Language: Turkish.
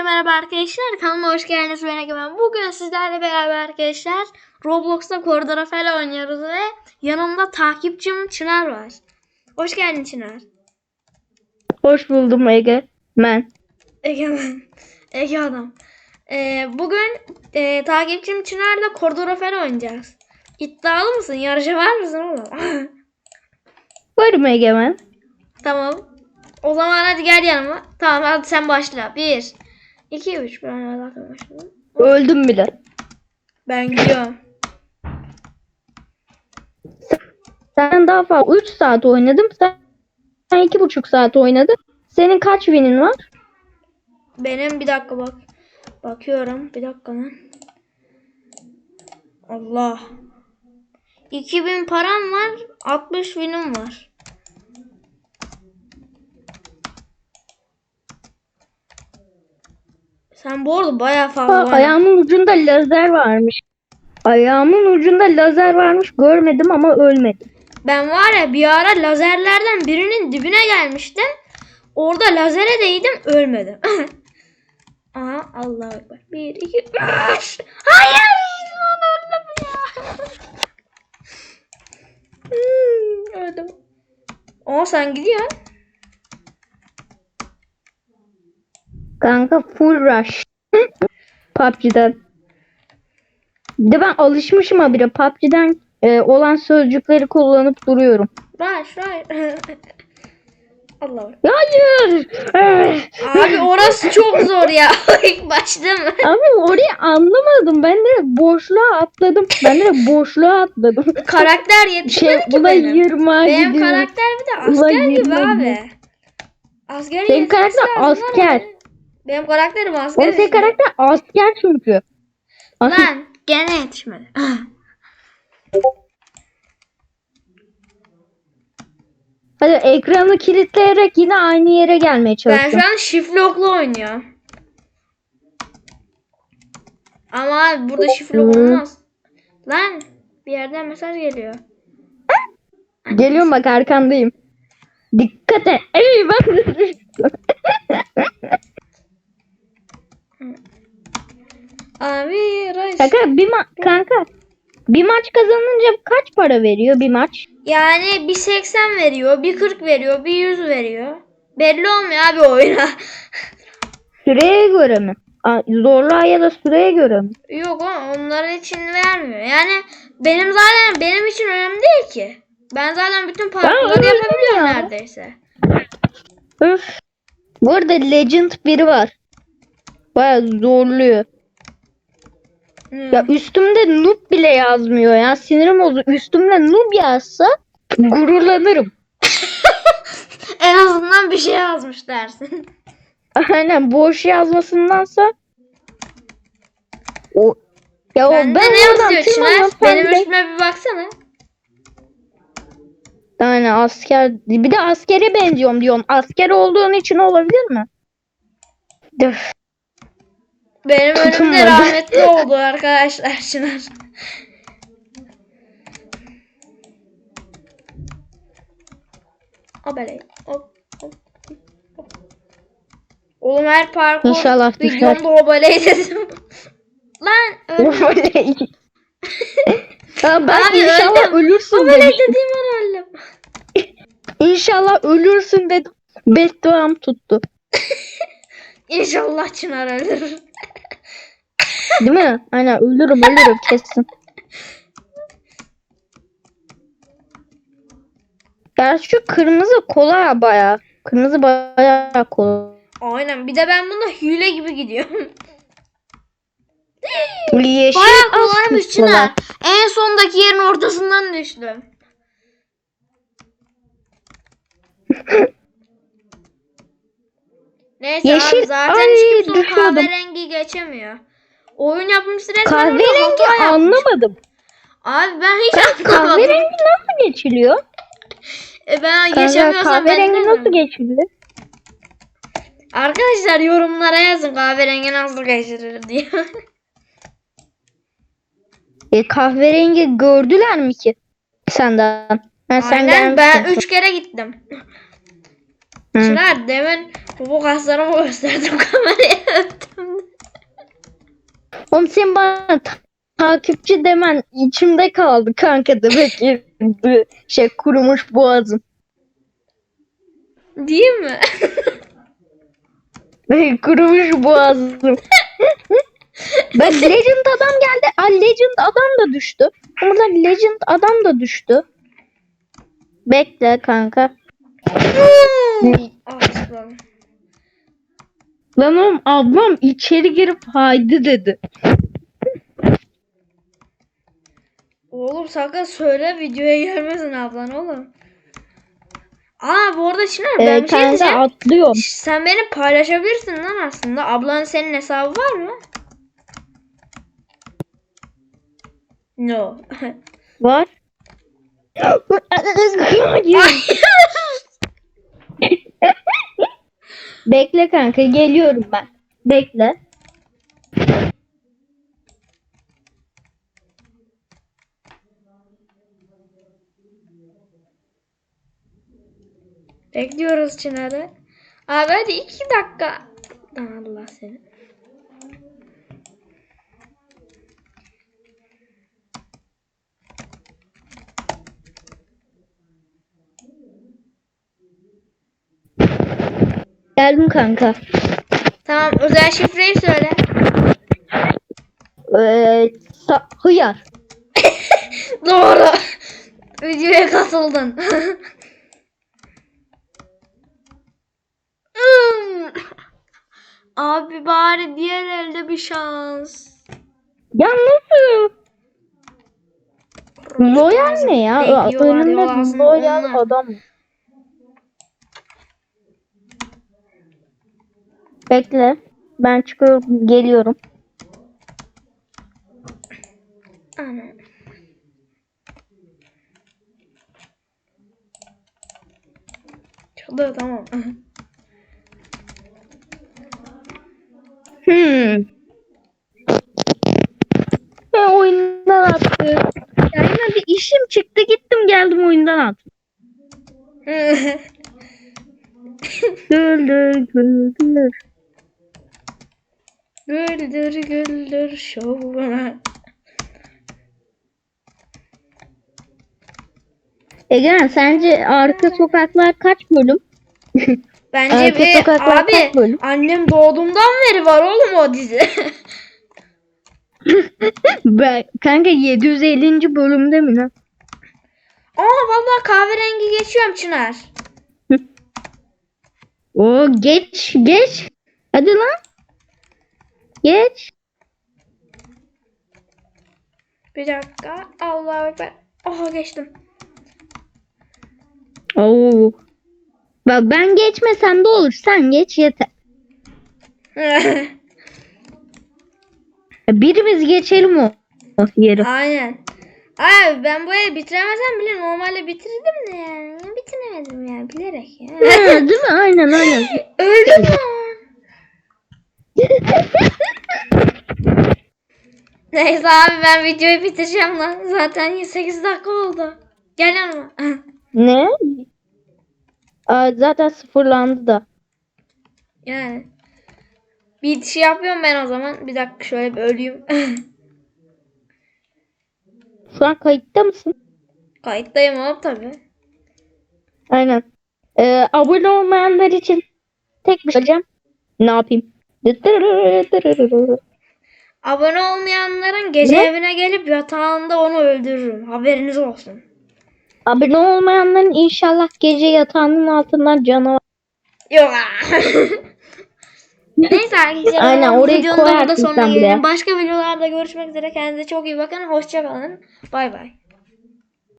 Hepinize merhaba arkadaşlar. Kanalıma hoş geldiniz. Ben Egemen. Bugün sizlerle beraber arkadaşlar Roblox'ta Koridor Afel oynuyoruz ve yanımda takipçim Çınar var. Hoş geldin Çınar. Hoş buldum Ege. Ben. Egemen. Ege adam. Ee, bugün e, takipçim Çınar'la Koridor Afel oynayacağız. İddialı mısın? Yarışa var mısın oğlum? Varım Egemen. tamam. O zaman hadi gel yanıma. Tamam hadi sen başla. 1 2 3 ben zaten başladım. Öldüm bile. Ben gidiyorum. Sen daha fazla 3 saat oynadım. Sen 2,5 saat oynadın. Senin kaç winin var? Benim bir dakika bak. Bakıyorum. Bir dakika lan. Allah. 2000 param var. 60 win'im var. Sen bu arada bayağı fazla oynadın. ayağımın ucunda lazer varmış. Ayağımın ucunda lazer varmış. Görmedim ama ölmedim. Ben var ya bir ara lazerlerden birinin dibine gelmiştim. Orada lazere değdim ölmedim. Aha Allahu Ekber. 1, 2, 3. Hayır. Lan öldüm ya. Hmm, öldüm. Aa sen gidiyorsun. Kanka full rush. PUBG'den. Bir de ben alışmışım habire. PUBG'den e, olan sözcükleri kullanıp duruyorum. Rush rush. Allah Allah. Hayır. Abi orası çok zor ya. İlk başta mı? Abi orayı anlamadım. Ben de boşluğa atladım. Ben de boşluğa atladım. Karakter yetişmedi Şey ki buna benim. yırmağa Benim gidiyor. karakter bir de asker gibi abi. Asker Senin yetişmesi karakter asker. Benim karakterim asker. Oğlum senin karakter asker çünkü. Asker. Lan gene yetişmedi. Hadi ekranı kilitleyerek yine aynı yere gelmeye ben çalışıyorum. şu an şifre oklu oynuyorum. Ama burada şifre ok Hı. olmaz. Lan bir yerden mesaj geliyor. Geliyorum bak arkandayım. Dikkat et. Ey bak. Abi Rush. kanka bir ma- kanka bir maç kazanınca kaç para veriyor bir maç? Yani bir 80 veriyor, bir 40 veriyor, bir 100 veriyor. Belli olmuyor abi oyuna. Süreye göre mi? Zorluğa ya da süreye göre mi? Yok onların için vermiyor. Yani benim zaten benim için önemli değil ki. Ben zaten bütün parkurları yapabiliyorum ya. neredeyse. Öf. Bu arada Legend biri var. Baya zorluyor. Hmm. Ya üstümde noob bile yazmıyor ya. Sinirim oldu. Üstümde noob yazsa gururlanırım. En azından bir şey yazmış dersin. Aynen boş yazmasındansa o ya o Bende ben ne yazıyor Çınar? Benim de- üstüme bir baksana. Yani asker bir de askere benziyorum diyorsun. Asker olduğun için olabilir mi? Öf. Benim önümde rahmetli oldu arkadaşlar Çınar. Abele. Hop, hop, hop. Oğlum her parkur İnşallah videomda obeley dedim. Lan ya ben Abi inşallah öldüm. ölürsün obeley demiştim. dediğim an öldüm. İnşallah ölürsün dedim. Bedduam tuttu. İnşallah Çınar ölür. Değil mi? Aynen ölürüm ölürüm kesin. Gerçi şu kırmızı kolay baya. Kırmızı baya kolay. Aynen bir de ben bunda hile gibi gidiyorum. Yeşil Baya az kolaymış. Çınar. En sondaki yerin ortasından düştüm. Neyse Yeşil- abi zaten Ay, hiç kimse düşüyordum. kahverengi geçemiyor. Oyun yapmıştır resmen Kahverengi yapmış. anlamadım. Abi ben hiç Ben anlamadım. kahverengi nasıl geçiliyor? E ben Kanka, geçemiyorsam ben kahverengi ne nasıl geçiliyor? Arkadaşlar yorumlara yazın kahverengi nasıl geçirilir diye. E, kahverengi gördüler mi ki senden? Sen Aynen ben gelmişsin. üç kere gittim. Hı. Çınar demin bu kaslarımı gösterdim kameraya öptüm. Oğlum sen bana ta- takipçi demen içimde kaldı kanka demek ki bu şey kurumuş boğazım. Değil mi? kurumuş boğazım. Bak Legend adam geldi. Aa, Legend adam da düştü. Burada Legend adam da düştü. Bekle kanka. Aslan. Lan oğlum ablam içeri girip haydi dedi. Oğlum sakın söyle videoya gelmesin ablan oğlum. Aa bu arada Çınar ben Ee, bir şey diyeceğim. atlıyorum. Sen beni paylaşabilirsin lan aslında. Ablanın senin hesabı var mı? No. Var. Hayır. Bekle kanka geliyorum ben. Bekle. Bekliyoruz Çınar'ı. Abi hadi iki dakika. Allah seni. Geldim kanka. Tamam özel şifreyi söyle. Ee, hıyar. Doğru. Videoya katıldın. Hmm. Abi bari diğer elde bir şans. Ya nasıl? Loyal ne ya? Yolasını loyal onlar. adam. Bekle. Ben çıkıyorum. Geliyorum. Ana. Çalıyor tamam. Hmm. Ben oyundan attı. Ya yine bir işim çıktı gittim geldim oyundan attım. Güldür güldür. Güldür güldür şovuna. Egemen sence arka sokaklar kaç bölüm? Bence Arka bir abi bölüm? annem doğduğumdan beri var oğlum o dizi. Ben, kanka 750. bölümde mi lan? Aa vallahi kahverengi geçiyorum Çınar. Oo geç geç. Hadi lan. Geç. Bir dakika. Allah'a ekber. Oha geçtim. Oo. Bak ben geçmesem de olur. Sen geç yeter. Birimiz geçelim o, o yeri. Aynen. Abi ben bu evi bitiremezsem bile normalde bitirdim de yani. Bitiremedim ya bilerek ya. Ha, değil mi? Aynen aynen. Öldüm lan. Neyse abi ben videoyu bitireceğim lan. Zaten 8 dakika oldu. Gel yanıma. ne? Aa, zaten sıfırlandı da. yani. Bir şey yapıyorum ben o zaman. Bir dakika şöyle bir öleyim. Şu an kayıtta mısın? Kayıttayım oğlum tabi. Aynen. Ee, abone olmayanlar için tek bir şey. Ne yapayım? Abone olmayanların gece Ne? evine gelip yatağında onu öldürürüm. Haberiniz olsun. Abone olmayanların inşallah gece yatağının altından canavar. Yok. Neyse arkadaşlar. Aynen, orayı videonun da sonuna gelelim. Başka videolarda görüşmek üzere. Kendinize çok iyi bakın. Hoşçakalın. Bay bay.